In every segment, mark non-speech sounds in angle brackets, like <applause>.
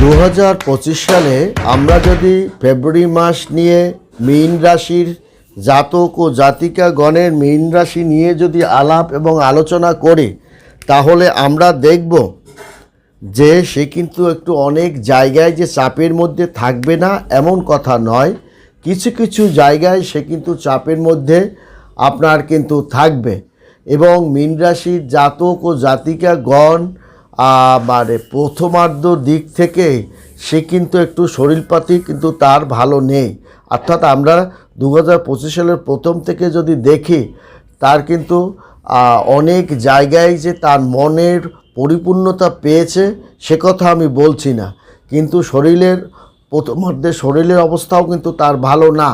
দু হাজার পঁচিশ সালে আমরা যদি ফেব্রুয়ারি মাস নিয়ে মীন রাশির জাতক ও জাতিকা গণের মীন রাশি নিয়ে যদি আলাপ এবং আলোচনা করি, তাহলে আমরা দেখব যে সে কিন্তু একটু অনেক জায়গায় যে চাপের মধ্যে থাকবে না এমন কথা নয়। কিছু কিছু জায়গায় সে কিন্তু চাপের মধ্যে আপনার কিন্তু থাকবে। এবং মীন রাশির জাতক ও জাতিকাগণ মানে প্রথমার্ধ দিক থেকে সে কিন্তু একটু শরীরপাতি কিন্তু তার ভালো নেই। অর্থাৎ আমরা দু হাজার পঁচিশ সালের প্রথম থেকে যদি দেখি, তার কিন্তু অনেক জায়গায় যে তার মনের পরিপূর্ণতা পেয়েছে, সে কথা আমি বলছি না। কিন্তু শরীরের প্রথমার্ধে শরীরের অবস্থাও কিন্তু তার ভালো না।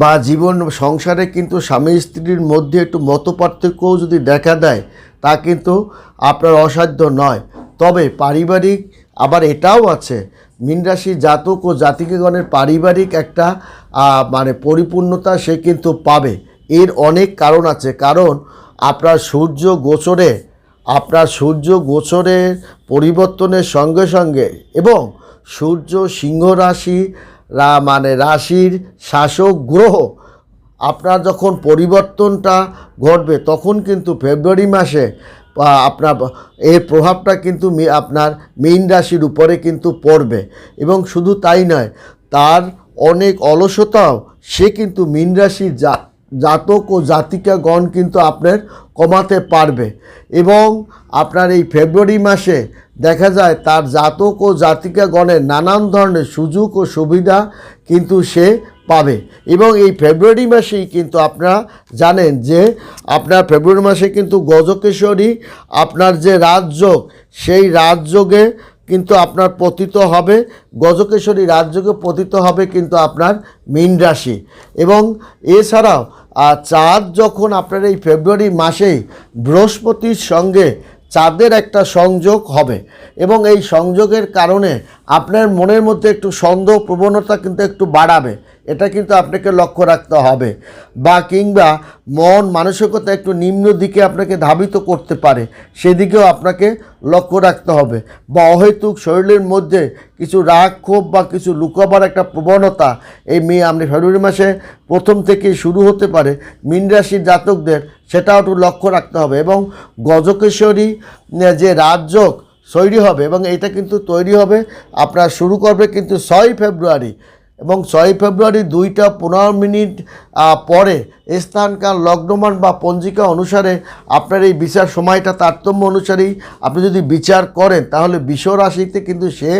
বা জীবন, সংসারে কিন্তু স্বামী স্ত্রীর মধ্যে একটু মতপার্থক্যও যদি দেখা দেয় তা কিন্তু আপনার অসাধ্য নয়। তবে পারিবারিক, আবার এটাও আছে, মীন রাশি জাতক ও জাতিকেগণের পারিবারিক একটা মানে পরিপূর্ণতা সে কিন্তু পাবে। এর অনেক কারণ আছে। কারণ আপনার সূর্য গোচরে, আপনার সূর্য গোচরের পরিবর্তনের সঙ্গে সঙ্গে এবং সূর্য সিংহ রাশি মানে রাশির শাসক গ্রহ আপনার যখন পরিবর্তনটা ঘটবে, তখন কিন্তু ফেব্রুয়ারি মাসে আপনার এর প্রভাবটা কিন্তু আপনার মীন রাশির উপরে কিন্তু পড়বে। এবং শুধু তাই নয়, তার অনেক অলসতাও, সে কিন্তু মীন রাশির জাতক ও জাতিকাগণ কিন্তু আপনার কমাতে পারবে। এবং আপনার এই ফেব্রুয়ারি মাসে দেখা যায়, তার জাতক ও জাতিকাগণের নানান ধরনের সুযোগ ও সুবিধা কিন্তু সে পাবে। এবং এই ফেব্রুয়ারি মাসেই কিন্তু আপনারা জানেন যে আপনার ফেব্রুয়ারি মাসে কিন্তু গজকেশ্বরী আপনার যে রাজযোগ, সেই রাজযোগে কিন্তু আপনার পতিত হবে। গজকেশ্বরী রাজযোগে পতিত হবে কিন্তু আপনার মীন রাশি। এবং এছাড়াও চাঁদ যখন আপনার এই ফেব্রুয়ারি মাসেই বৃহস্পতির সঙ্গে চাঁদের একটা সংযোগ হবে এবং এই সংযোগের কারণে আপনার মনের মধ্যে একটু সন্দেহ প্রবণতা কিন্তু একটু বাড়াবে। এটা কিন্তু আপনাকে লক্ষ্য রাখতে হবে। বা কিংবা মন মানসিকতা একটু নিম্ন দিকে আপনাকে ধাবিত করতে পারে, সেদিকেও আপনাকে লক্ষ্য রাখতে হবে। বা অহেতুক শরীরের মধ্যে কিছু রাগ ক্ষোভ বা কিছু লুকাবার একটা প্রবণতা, এই মেয়ে আপনি ফেব্রুয়ারি মাসে প্রথম থেকেই শুরু হতে পারে, মীন রাশির জাতকদের সেটাও একটু লক্ষ্য রাখতে হবে। এবং গজকেশ্বরী যে রাজযোগ তৈরি হবে এবং এটা কিন্তু তৈরি হবে, আপনার শুরু করবে কিন্তু ছয় ফেব্রুয়ারি। এবং ছয় ফেব্রুয়ারি দুইটা পনেরো মিনিট পরে স্থানকাল, লগ্নমান বা পঞ্জিকা অনুসারে আপনার এই বিচার সময়টা, তারতম্য অনুসারেই আপনি যদি বিচার করেন, তাহলে বিশ্ব রাশিতে কিন্তু সে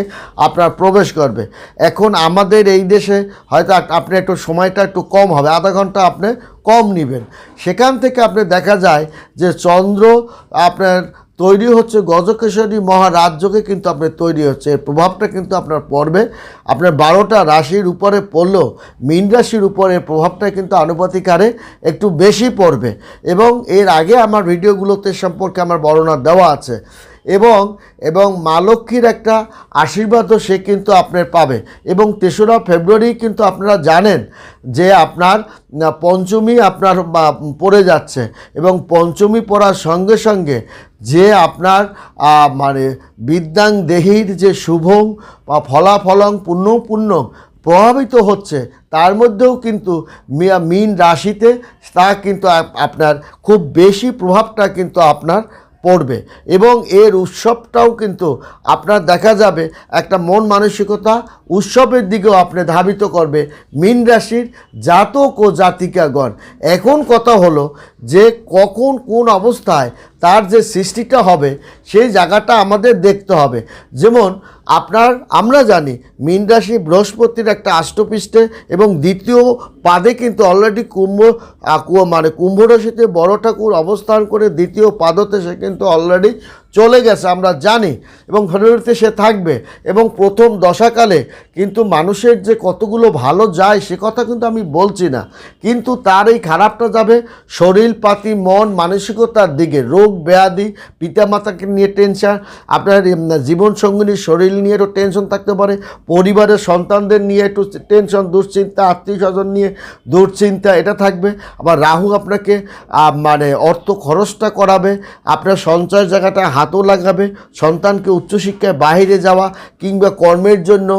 আপনার প্রবেশ করবে। এখন আমাদের এই দেশে হয়তো আপনি একটু সময়টা একটু কম হবে, আধা ঘণ্টা আপনি কম নেবেন। সেখান থেকে আপনি দেখা যায় যে চন্দ্র আপনার তৈরি হচ্ছে গজকেশ্বরী মহারাজ্যকে কিন্তু আপনার তৈরি হচ্ছে। এর প্রভাবটা কিন্তু আপনার পড়বে। আপনার বারোটা রাশির উপরে পড়লেও মীন রাশির উপরে প্রভাবটা কিন্তু আনুপাতিক হারে একটু বেশি পড়বে। এবং এর আগে আমার ভিডিওগুলোতে সম্পর্কে আমার বর্ণনা দেওয়া আছে। এবং এবং মা লক্ষ্মীর একটা আশীর্বাদও সে কিন্তু আপনার পাবে। এবং তেসরা ফেব্রুয়ারি কিন্তু আপনারা জানেন যে আপনার পঞ্চমী আপনার পড়ে যাচ্ছে। এবং পঞ্চমী পড়ার সঙ্গে সঙ্গে যে আপনার মানে বিদ্যাং দেহির যে শুভং বা ফলাফলং পুণ্য পুণ্য প্রভাবিত হচ্ছে, তার মধ্যেও কিন্তু মীন রাশিতে তা কিন্তু আপনার খুব বেশি প্রভাবটা কিন্তু আপনার পড়বে। এবং এর উৎসবটাও কিন্তু আপনার দেখা যাবে একটা মন মানসিকতা উৎসবের দিকেও আপনি ধাবিত করবে মীন রাশির জাতক ও জাতিকাগণ। এখন কথা হলো যে কখন কোন অবস্থায় তার যে সৃষ্টিটা হবে, সেই জায়গাটা আমাদের দেখতে হবে। যেমন আপনার, আমরা জানি, মীন রাশি বৃহস্পতির একটা আষ্টপৃষ্ঠে এবং দ্বিতীয় পাদে কিন্তু অলরেডি কুম্ভ মানে কুম্ভ রাশিতে বড় ঠাকুর অবস্থান করে দ্বিতীয় পাদতে সে কিন্তু অলরেডি চলে গেছে, আমরা জানি। এবং ফেব্রুয়ারিতে সে থাকবে। এবং প্রথম দশাকালে কিন্তু মানুষের যে কতগুলো ভালো যায়, সে কথা কিন্তু আমি বলছি না। কিন্তু তার এই খারাপটা যাবে শরীর, পাতি, মন, মানসিকতার দিকে। রোগ, ব্যাধি, পিতামাতাকে নিয়ে টেনশন আপনার জীবন সঙ্গিনীর শরীর নিয়ে একটু টেনশন থাকতে পারে। পরিবারের সন্তানদের নিয়ে একটু টেনশন দুশ্চিন্তা আত্মীয় স্বজন নিয়ে দুশ্চিন্তা, এটা থাকবে। আবার রাহু আপনাকে মানে অর্থ খরচটা করাবে। আপনার সঞ্চয় জায়গাটা হাতও লাগাবে, সন্তানকে উচ্চশিক্ষায় বাইরে যাওয়া কিংবা কর্মের জন্য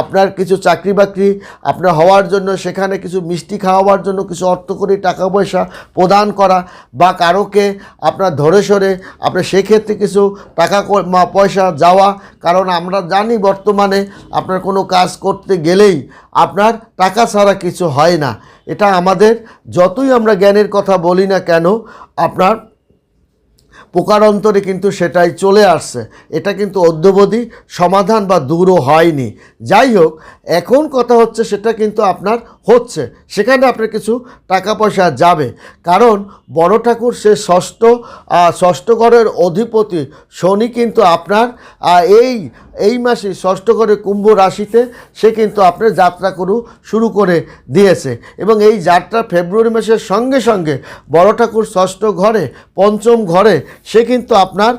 আপনার কিছু চাকরি বাকরি আপনার হওয়ার জন্য, সেখানে কিছু মিষ্টি খাওয়াবার জন্য কিছু অর্থ করে টাকা পয়সা প্রদান করা বা কারোকে আপনার ধরে সরে, আপনার সেক্ষেত্রে কিছু টাকা পয়সা যাওয়া। কারণ আমরা জানি বর্তমানে আপনার কোনো কাজ করতে গেলেই আপনার টাকা ছাড়া কিছু হয় না। এটা আমাদের, যতই আমরা জ্ঞানের কথা বলি না কেন, আপনার পোকার অন্তরে কিন্তু সেটাই চলে আসছে। এটা কিন্তু অদ্যবধি সমাধান বা দূরও হয়নি। যাই হোক, এখন কথা হচ্ছে সেটা কিন্তু আপনার হচ্ছে সেখানে আপনার কিছু টাকা পয়সা যাবে। কারণ বড় ঠাকুর সে ষষ্ঠ আহ, ষষ্ঠ ঘরের অধিপতি শনি কিন্তু আপনার এই এই মাসে ষষ্ঠ ঘরে কুম্ভ রাশিতে সে কিন্তু আপনার যাত্রা করু শুরু করে দিয়েছে। এবং এই যাত্রা ফেব্রুয়ারি মাসের সঙ্গে সঙ্গে বড় ঠাকুর ষষ্ঠ ঘরে পঞ্চম ঘরে সে কিন্তু আপনার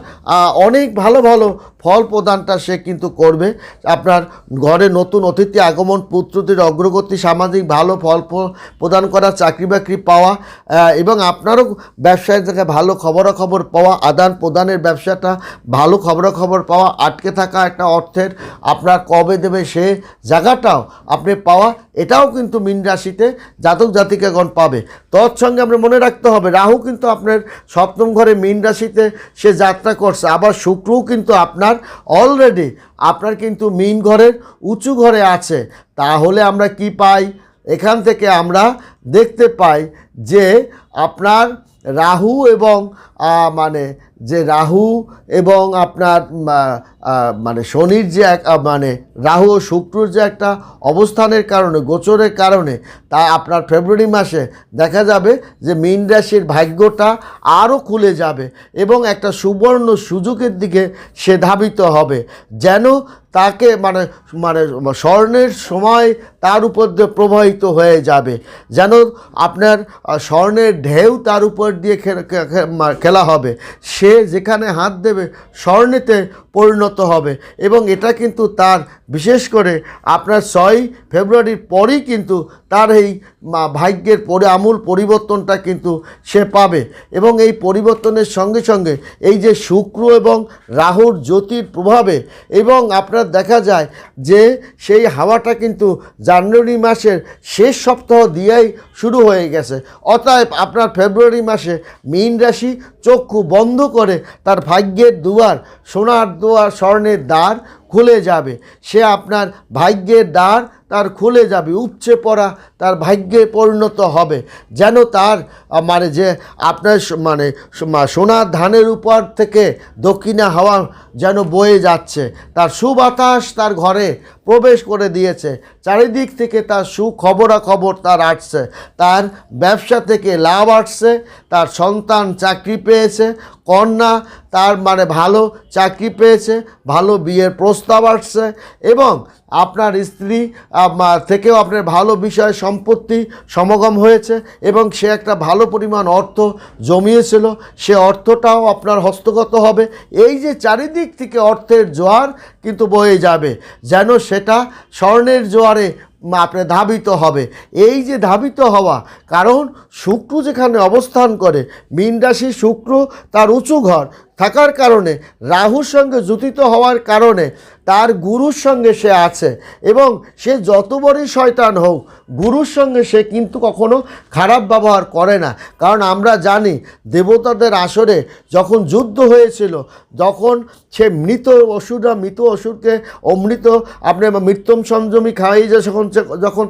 অনেক ভালো ভালো ফল প্রদানটা সে কিন্তু করবে। আপনার ঘরে নতুন অতিথি আগমন, পুত্রদের অগ্রগতি, সামাজিক ভালো ফল প্রদান করা, চাকরি বাকরি পাওয়া এবং আপনারও ব্যবসায়ের জায়গায় ভালো খবরাখবর পাওয়া, আদান প্রদানের ব্যবসাটা ভালো খবরাখবর পাওয়া, আটকে থাকা একটা অর্থের আপনার কবে দেবে সে জায়গাটাও আপনি পাওয়া, এটাও কিন্তু মিন রাশিতে জাতক জাতিকাগণ পাবে। তৎসঙ্গে আমরা মনে রাখতে হবে, রাহু কিন্তু আপনার সপ্তম ঘরে মিন রাশিতে সে যাত্রা করছে, আবার শুক্রও কিন্তু আপনার অলরেডি আপনার কিন্তু মিন ঘরের উঁচু ঘরে আছে। তাহলে আমরা কি পাই? এখান থেকে আমরা দেখতে পাই যে আপনার রাহু এবং মানে যে রাহু এবং আপনার মানে শনির যে এক মানে রাহু ও শুক্রর যে একটা অবস্থানের কারণে, গোচরের কারণে, তা আপনার ফেব্রুয়ারি মাসে দেখা যাবে যে মীন রাশির ভাগ্যটা আরও খুলে যাবে এবং একটা সুবর্ণ সুযোগের দিকে সে ধাবিত হবে। যেন তাকে মানে মানে স্বর্ণের সময় তার উপর দিয়ে প্রবাহিত হয়ে যাবে। যেন আপনার স্বর্ণের ঢেউ তার উপর দিয়ে খেলা হবে। সে যেখানে হাত দেবে স্বর্ণেতে পরিণত হবে। এবং এটা কিন্তু তার বিশেষ করে আপনার ছয় ফেব্রুয়ারির পরেই কিন্তু তার এই ভাগ্যের পরে আমূল পরিবর্তনটা কিন্তু সে পাবে। এবং এই পরিবর্তনের সঙ্গে সঙ্গে এই যে শুক্র এবং রাহুর জ্যোতির প্রভাবে এবং আপনার দেখা যায় যে সেই হাওয়াটা কিন্তু জানুয়ারি মাসের শেষ সপ্তাহ দিয়েই শুরু হয়ে গেছে। অতএব আপনার ফেব্রুয়ারি মাসে মীন রাশি চক্ষু বন্ধ করে তার ভাগ্যের দুয়ার, সোনার দুয়ার, স্বর্ণের দ্বার খুলে যাবে। সে আপনার ভাগ্যের দ্বার তার খুলে যাবে, উপচে পড়া তার ভাগ্যে পরিণত হবে। যেন তার মানে যে আপনার মানে সোনার ধানের উপর থেকে দক্ষিণা হাওয়া যেন বয়ে যাচ্ছে। তার সুবাতাস তার ঘরে প্রবেশ করে দিয়েছে। চারিদিক থেকে তার সুখবরাখবর তার আসছে। তার ব্যবসা থেকে লাভ আসছে। তার সন্তান চাকরি পেয়েছে। কন্যা তার মানে ভালো চাকরি পেয়েছে। ভালো বিয়ের প্রস্তাব আসছে। এবং আপনার স্ত্রী থেকেও আপনার ভালো বিষয়, সম্পত্তি, সমাগম হয়েছে এবং সে একটা ভালো পরিমাণ অর্থ জমিয়েছিল। সে অর্থটাও আপনার হস্তগত হবে। এই যে চারিদিক থেকে অর্থের জোয়ার কিন্তু বয়ে যাবে, যেন সেটা স্বর্ণের জোয়ারে আপনার ধাবিত হবে। এই যে ধাবিত হওয়া, কারণ শুক্র যেখানে অবস্থান করে মীন রাশি শুক্র তার উঁচু ঘর। থাকার কারণে, রাহুর সঙ্গে জুতিত হওয়ার কারণে তার গুরুর সঙ্গে সে আছে এবং সে যত বড়ই শয়তান হোক, গুরুর সঙ্গে সে কিন্তু কখনো খারাপ ব্যবহার করে না। কারণ আমরা জানি, দেবতাদের আসরে যখন যুদ্ধ হয়েছিল, যখন সে মৃত অসুররা, মৃত অসুরকে অমৃত, আপনি মৃত্যুম সংযমী খাওয়াই যে যখন যখন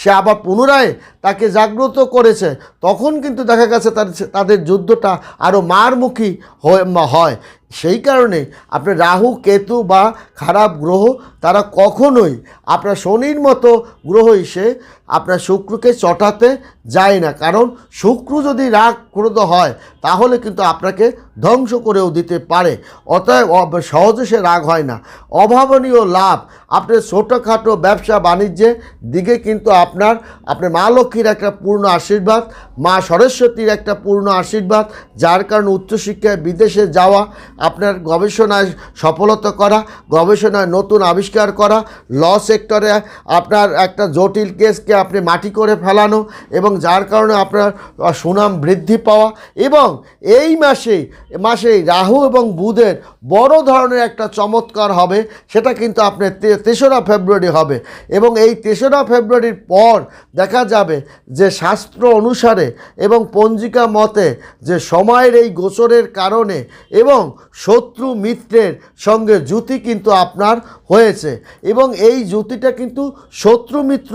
সে আবার পুনরায় তাকে জাগ্রত করেছে, তখন কিন্তু দেখা গেছে তাদের যুদ্ধটা আরও মারমুখী হয়ে হয়। সেই কারণে আপনার রাহু, কেতু বা খারাপ গ্রহ, তারা কখনোই আপনার শনির মতো গ্রহ এসে আপনার শুক্রকে চটাতে যায় না। কারণ শুক্র যদি রাগ ক্রোধ হয় তাহলে কিন্তু আপনাকে ধ্বংস করেও দিতে পারে। অতএব সহজে সে রাগ হয় না। অভাবনীয় লাভ। আপনার ছোটোখাটো ব্যবসা বাণিজ্যের দিকে কিন্তু আপনার আপনার মা লক্ষ্মীর একটা পূর্ণ আশীর্বাদ, মা সরস্বতীর একটা পূর্ণ আশীর্বাদ, যার কারণে উচ্চশিক্ষায় বিদেশে যাওয়া, আপনার গবেষণায় সফলতা করা, গবেষণায় নতুন আবিষ্কার করা, ল সেক্টরে আপনার একটা জটিল কেসকে আপনি মাটি করে ফেলানো এবং যার কারণে আপনার সুনাম বৃদ্ধি পাওয়া এবং এই মাসেই মাসেই রাহু এবং বুধের বড় ধরনের একটা চমৎকার হবে, সেটা কিন্তু আপনার তেসরা ফেব্রুয়ারি হবে। এবং এই তেসরা ফেব্রুয়ারির পর দেখা যাবে যে শাস্ত্র অনুসারে এবং পঞ্জিকা মতে যে সময়ের এই গোচরের কারণে এবং শত্রু মিত্রের সঙ্গে জুতি কিন্তু আপনার হয়েছে। এবং এই জুতিটা কিন্তু শত্রু মিত্র,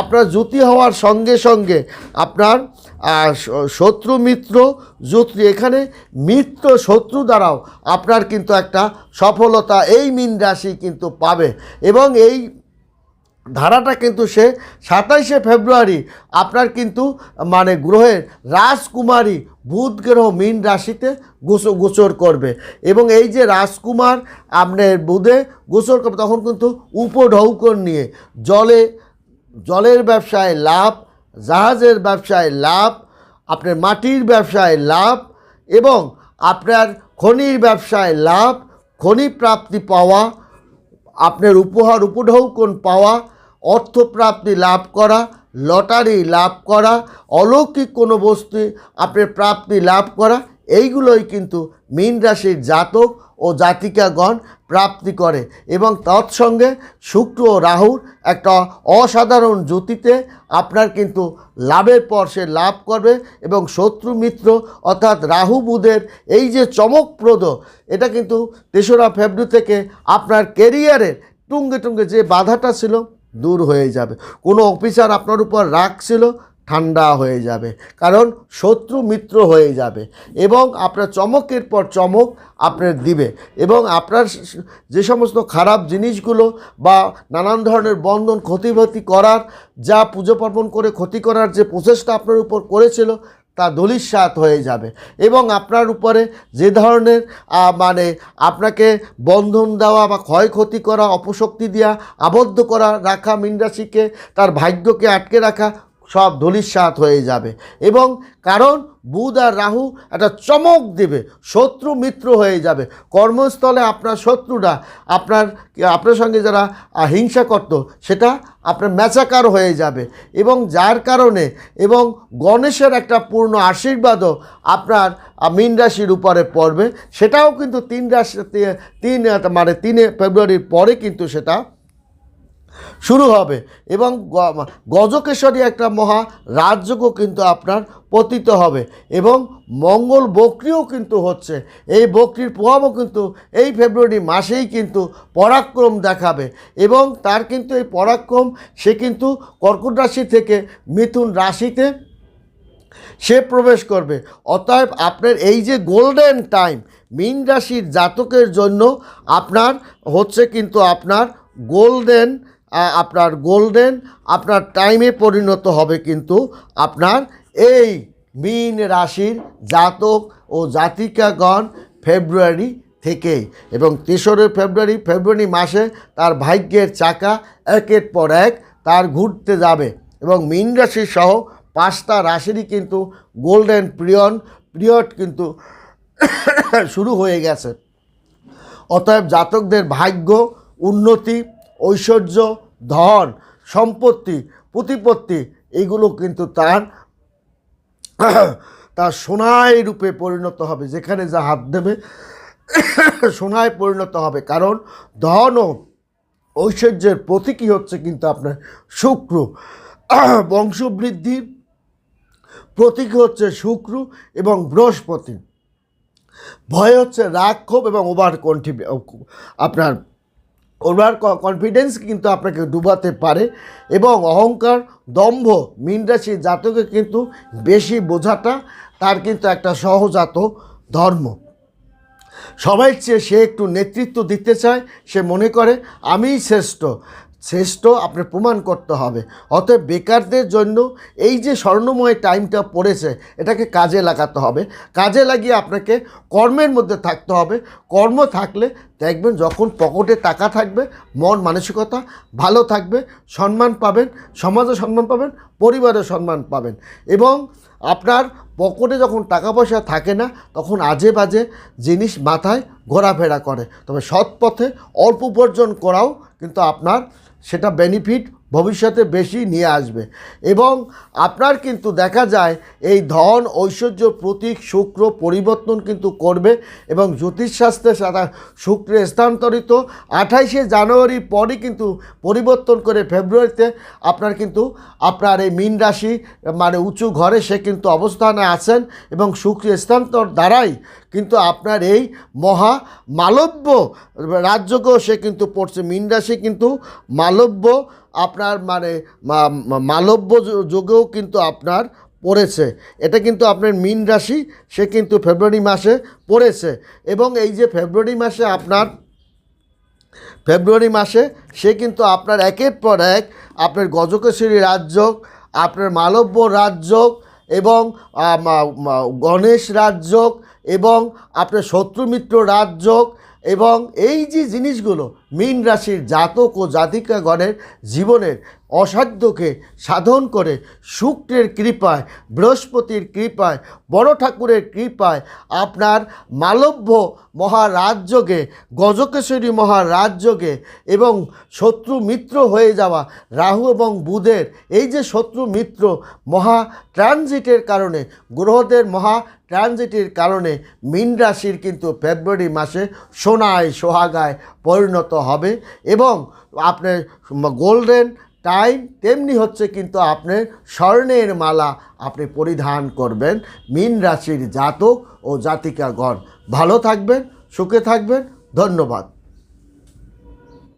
আপনার জুতি হওয়ার সঙ্গে সঙ্গে আপনার শত্রু মিত্র জুতি এখানে মিত্র শত্রু দ্বারাও আপনার কিন্তু একটা সফলতা এই মিন রাশি কিন্তু পাবে। এবং এই ধারাটা কিন্তু সে সাতাইশে ফেব্রুয়ারি আপনার কিন্তু মানে গ্রহের রাজকুমারী বুধ গ্রহ মীন রাশিতে গোচ গোচর করবে। এবং এই যে রাজকুমার আপনার বুধে গোচর করবে তখন কিন্তু উপঢৌকন নিয়ে জলে, জলের ব্যবসায় লাভ, জাহাজের ব্যবসায় লাভ আপনার মাটির ব্যবসায় লাভ এবং আপনার খনির ব্যবসায় লাভ, খনি প্রাপ্তি পাওয়া, আপনার উপহার উপঢৌকন পাওয়া অর্থপ্রাপ্তি লাভ করা, লটারি লাভ করা, অলৌকিক কোনো বস্তু আপনার প্রাপ্তি লাভ করা, এইগুলোই কিন্তু মীন রাশির জাতক ও জাতিকাগণ প্রাপ্তি করে এবং তৎসঙ্গে শুক্র ও রাহুর একটা অসাধারণ জ্যোতিতে আপনার কিন্তু লাভের পর সে লাভ করবে এবং শত্রু মিত্র অর্থাৎ রাহু বুধের এই যে চমকপ্রদ, এটা কিন্তু তেসরা ফেব্রুয়ারি থেকে আপনার কেরিয়ারের টুঙ্গে টুঙ্গে যে বাধাটা ছিল দূর হয়ে যাবে। কোনো অফিসার আপনার উপর রাগ ছিল ঠান্ডা হয়ে যাবে। কারণ শত্রু মিত্র হয়ে যাবে এবং আপনার চমকের পর চমক আপনার দিবে এবং আপনার যে সমস্ত খারাপ জিনিসগুলো বা নানান ধরনের বন্ধন ক্ষতিভতি করার, যা পুজো পার্বণ করে ক্ষতি করার যে প্রচেষ্টা আপনার উপর করেছিল, তা দলিস্বাত হয়ে যাবে এবং আপনার উপরে যে ধরনের মানে আপনাকে বন্ধন দেওয়া বা ক্ষয়ক্ষতি করা, অপশক্তি দেওয়া আবদ্ধ করা, রাখা মিনরাশিকে তার ভাগ্যকে আটকে রাখা সব ধলিস্বাত হয়ে যাবে। এবং কারণ বুধ আর রাহু একটা চমক দেবে, শত্রু মিত্র হয়ে যাবে। কর্মস্থলে আপনার শত্রুরা, আপনার আপনার সঙ্গে যারা হিংসা করত, সেটা আপনার ম্যাচাকার হয়ে যাবে। এবং যার কারণে, এবং গণেশের একটা পূর্ণ আশীর্বাদও আপনার মীন রাশির উপরে পড়বে। সেটাও কিন্তু তিন রাশি তিন মানে তিনে ফেব্রুয়ারির পরে কিন্তু সেটা শুরু হবে। এবং গ- গজকেশরী একটা মহা রাজযোগও কিন্তু আপনার পতিত হবে। এবং মঙ্গল বক্রিও কিন্তু হচ্ছে। এই বক্রির প্রভাবও কিন্তু এই ফেব্রুয়ারি মাসেই কিন্তু পরাক্রম দেখাবে। এবং তার কিন্তু এই পরাক্রম, সে কিন্তু কর্কট রাশি থেকে মিথুন রাশিতে সে প্রবেশ করবে। অতএব আপনার এই যে গোল্ডেন টাইম, মীন রাশির জাতকের জন্য আপনার হচ্ছে কিন্তু আপনার গোল্ডেন আপনার গোল্ডেন আপনার টাইমে পরিণত হবে কিন্তু আপনার এই মীন রাশির জাতক ও জাতিকাগণ ফেব্রুয়ারি থেকে এবং তেসরা ফেব্রুয়ারি ফেব্রুয়ারি মাসে তার ভাগ্যের চাকা একের পর এক তার ঘুরতে যাবে এবং মীন রাশি সহ পাঁচটা রাশিরই কিন্তু গোল্ডেন পিরিয়ন পিরিয়ড কিন্তু <coughs> শুরু হয়ে গেছে। অতএব জাতকদের ভাগ্য, উন্নতি, ঐশ্বর্য ধন, সম্পত্তি, প্রতিপত্তি, এগুলো কিন্তু তার তার সোনায় রূপে পরিণত হবে। যেখানে যা হাত দেবে, সোনায় পরিণত হবে। কারণ ধন ও ঐশ্বর্যের প্রতীকই হচ্ছে কিন্তু আপনার শুক্র। বংশবৃদ্ধির প্রতীক হচ্ছে শুক্র এবং বৃহস্পতি। ভয় হচ্ছে রাগ এবং ওভার কন্ঠি আপনার ওভার কনফিডেন্স কিন্তু আপনাকে ডুবাতে পারে এবং অহংকার, দম্ভ মীন রাশির জাতকে কিন্তু বেশি বোঝাটা তার কিন্তু একটা সহজাত ধর্ম। সবাই চেয়ে সে একটু নেতৃত্ব দিতে চায়, সে মনে করে, আমিই শ্রেষ্ঠ শ্রেষ্ঠ আপনার প্রমাণ করতে হবে। অতএব বেকারদের জন্য এই যে স্বর্ণময় টাইমটা পড়েছে, এটাকে কাজে লাগাতে হবে। কাজে লাগিয়ে আপনাকে কর্মের মধ্যে থাকতে হবে। কর্ম থাকলে দেখবেন যখন পকেটে টাকা থাকবে, মন, মানসিকতা ভালো থাকবে, সম্মান পাবেন সমাজে সম্মান পাবেন পরিবারে সম্মান পাবেন। এবং আপনার পকেটে যখন টাকা পয়সা থাকে না, তখন আজে বাজে জিনিস মাথায় ঘোরাফেরা করে। তবে সৎ পথে অল্প উপার্জন করাও কিন্তু আপনার সেটা বেনিফিট ভবিষ্যতে বেশি নিয়ে আসবে। এবং আপনার কিন্তু দেখা যায় এই ধন ঐশ্বর্য প্রতীক শুক্র পরিবর্তন কিন্তু করবে এবং জ্যোতিষশাস্ত্রের সাথে শুক্রের স্থানান্তরিত আঠাইশে জানুয়ারি পরই কিন্তু পরিবর্তন করে ফেব্রুয়ারিতে আপনার কিন্তু আপনার এই মীন রাশি মানে উঁচু ঘরে সে কিন্তু অবস্থানে আছেন এবং শুক্র স্থানান্তর দ্বারাই কিন্তু আপনার এই মহা মালব্য রাজ্যকেও সে কিন্তু পড়ছে। মীন রাশি কিন্তু মালব্য আপনার মানে মালব্য যোগেও কিন্তু আপনার পড়েছে। এটা কিন্তু আপনার মীন রাশি, সে কিন্তু ফেব্রুয়ারি মাসে পড়েছে। এবং এই যে ফেব্রুয়ারি মাসে আপনার, ফেব্রুয়ারি মাসে সে কিন্তু আপনার একের পর এক আপনার গজকেশ্বরী রাজযোগ, আপনার মালব্য রাজযোগ এবং গণেশ রাজযোগ এবং আপনার শত্রুমিত্র রাজযোগ এবং এই যে জিনিসগুলো মীন রাশির জাতক ও জাতিকাগণের জীবনের অসাধ্যকে সাধন করে, শুক্রের কৃপায়, বৃহস্পতির কৃপায়, বড় ঠাকুরের কৃপায় আপনার মালব্য মহারাজযোগে গজকেশ্বরী মহারাজযোগে এবং শত্রু মিত্র হয়ে যাওয়া রাহু এবং বুধের, এই যে শত্রু মিত্র মহা ট্রানজিটের কারণে, গ্রহদের মহা ট্রানজিটের কারণে মীন রাশির কিন্তু ফেব্রুয়ারি মাসে সোনায়, সোহাগায় পরিণত হবে এবং আপনার গোল্ডেন টাইম তেমনি হচ্ছে কিন্তু আপনি স্বর্ণের মালা আপনি পরিধান করবেন মীন রাশির জাতক ও জাতিকাগণ। ভালো থাকবেন, সুখে থাকবেন, ধন্যবাদ।